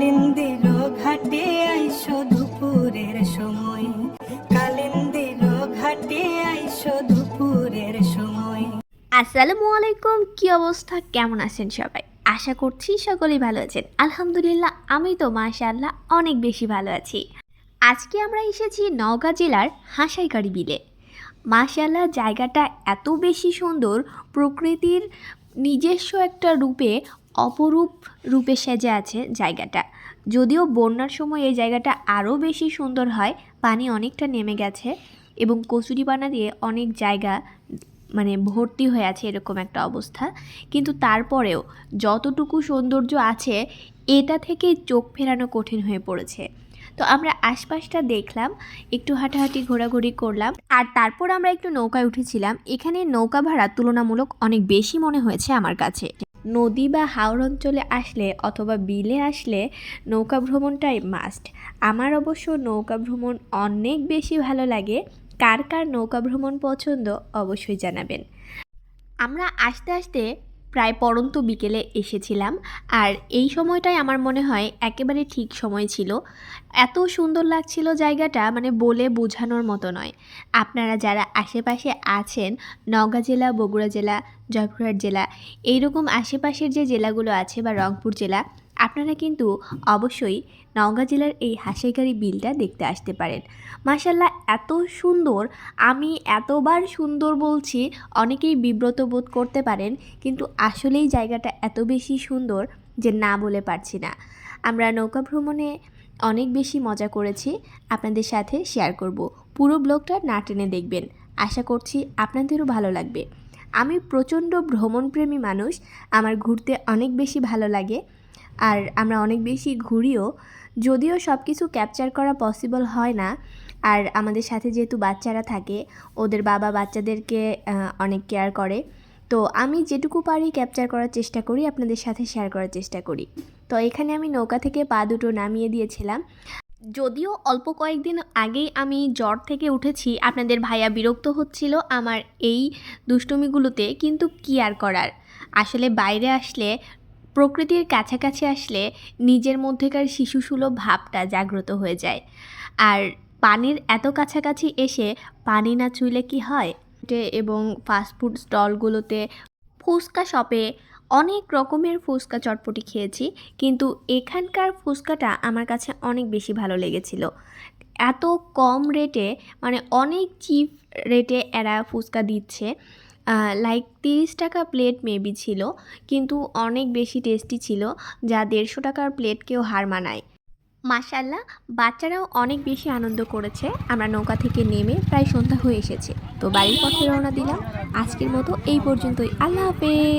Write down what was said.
কালিন্দিল ঘাটে আইসো দুপুরের সময়। কালিন্দিল ঘাটে আইসো দুপুরের সময়। আসসালামু আলাইকুম, কি অবস্থা? কেমন আছেন সবাই? আশা করছি সকলেই ভালো আছেন। আলহামদুলিল্লাহ, আমি তো মাশাআল্লাহ অনেক বেশি ভালো আছি। আজকে আমরা এসেছি নওগাঁ জেলার হাসাইকারি বিলে। মাশাআল্লাহ, জায়গাটা এত বেশি সুন্দর, প্রকৃতির নিজস্ব একটা রূপে, অপরূপ রূপে সেজে আছে জায়গাটা। যদিও বন্যার সময় এই জায়গাটা আরও বেশি সুন্দর হয়, পানি অনেকটা নেমে গেছে এবং কচুরিপানা দিয়ে অনেক জায়গা মানে ভর্তি হয়ে আছে এরকম একটা অবস্থা। কিন্তু তারপরেও যতটুকু সৌন্দর্য আছে, এটা থেকে চোখ ফেরানো কঠিন হয়ে পড়েছে। তো আমরা আশপাশটা দেখলাম, একটু হাঁটাহাঁটি, ঘোরাঘুরি করলাম, আর তারপর আমরা একটু নৌকায় উঠেছিলাম। এখানে নৌকা ভাড়া তুলনামূলক অনেক বেশি মনে হয়েছে আমার কাছে। নদী বা হাওড় অঞ্চলে আসলে অথবা বিলে আসলে নৌকা ভ্রমণটাই মাস্ট আমার অবশ্য নৌকা ভ্রমণ অনেক বেশি ভালো লাগে। কার কার নৌকা ভ্রমণ পছন্দ অবশ্যই জানাবেন। আমরা আস্তে আস্তে প্রায় পরন্ত বিকেলে এসেছিলাম। আর এই সময়টাই আমার মনে হয় একেবারে ঠিক সময় ছিল। এত সুন্দর লাগছিল জায়গাটা মানে বলে বোঝানোর মতো নয়। আপনারা যারা আশেপাশে আছেন, নওগাঁ জেলা, বগুড়া জেলা, জয়পুরহাট জেলা, এইরকম আশেপাশের যে জেলাগুলো আছে বা রংপুর জেলা আপনারা কিন্তু অবশ্যই নওগাঁ জেলার এই হাসাইকারি বিলটা দেখতে আসতে পারেন। মাসাল্লাহ এত সুন্দর, আমি এতবার সুন্দর বলছি, অনেকেই বিব্রত বোধ করতে পারেন, কিন্তু আসলেই জায়গাটা এত বেশি সুন্দর যে না বলে পারছি না। আমরা নৌকা ভ্রমণে অনেক বেশি মজা করেছি, আপনাদের সাথে শেয়ার করব। পুরো ব্লগটা না টেনে দেখবেন। আশা করছি আপনাদেরও ভালো লাগবে। আমি প্রচণ্ড ভ্রমণপ্রেমী মানুষ, আমার ঘুরতে অনেক বেশি ভালো লাগে। আর আমরা অনেক বেশি ঘুরিও, যদিও সব কিছু ক্যাপচার করা পসিবল হয় না। আর আমাদের সাথে যেহেতু বাচ্চারা থাকে, ওদের বাবা বাচ্চাদেরকে অনেক কেয়ার করে। তো আমি যেটুকু পারি ক্যাপচার করার চেষ্টা করি, আপনাদের সাথে শেয়ার করার চেষ্টা করি। তো এখানে আমি নৌকা থেকে পা দুটো নামিয়ে দিয়েছিলাম। যদিও অল্প কয়েকদিন আগেই আমি জ্বর থেকে উঠেছি, আপনাদের ভাইয়া বিরক্ত হচ্ছিল আমার এই দুষ্টুমিগুলোতে, কিন্তু কি আর করার? আসলে বাইরে আসলে প্রকৃতির কাছাকাছি আসলে নিজের মধ্যেকার শিশুসুলভ ভাবটা জাগ্রত হয়ে যায়। আর পানির এত কাছাকাছি এসে পানি না চুইলে কি হয়? এবং ফাস্টফুড স্টলগুলোতে ফুচকা শপে অনেক রকমের ফুচকা চটপটি খেয়েছি, কিন্তু এখানকার ফুচকাটা আমার কাছে অনেক বেশি ভালো লেগেছিল। এত কম রেটে মানে অনেক চিপ রেটে এরা ফুচকা দিচ্ছে। লাইক তিরিশ টাকা প্লেট মেবি ছিল, কিন্তু অনেক বেশি টেস্টি ছিল, যা দেড়শো টাকার প্লেটকেও হার মানায়। মাসাল্লাহ বাচ্চারাও অনেক বেশি আনন্দ করেছে। আমরা নৌকা থেকে নেমে প্রায় সন্ধ্যা হয়ে এসেছে। তো বাড়ির পথে রওনা দিলাম। আজকের মতো এই পর্যন্তই। আল্লাহ হাফেজ!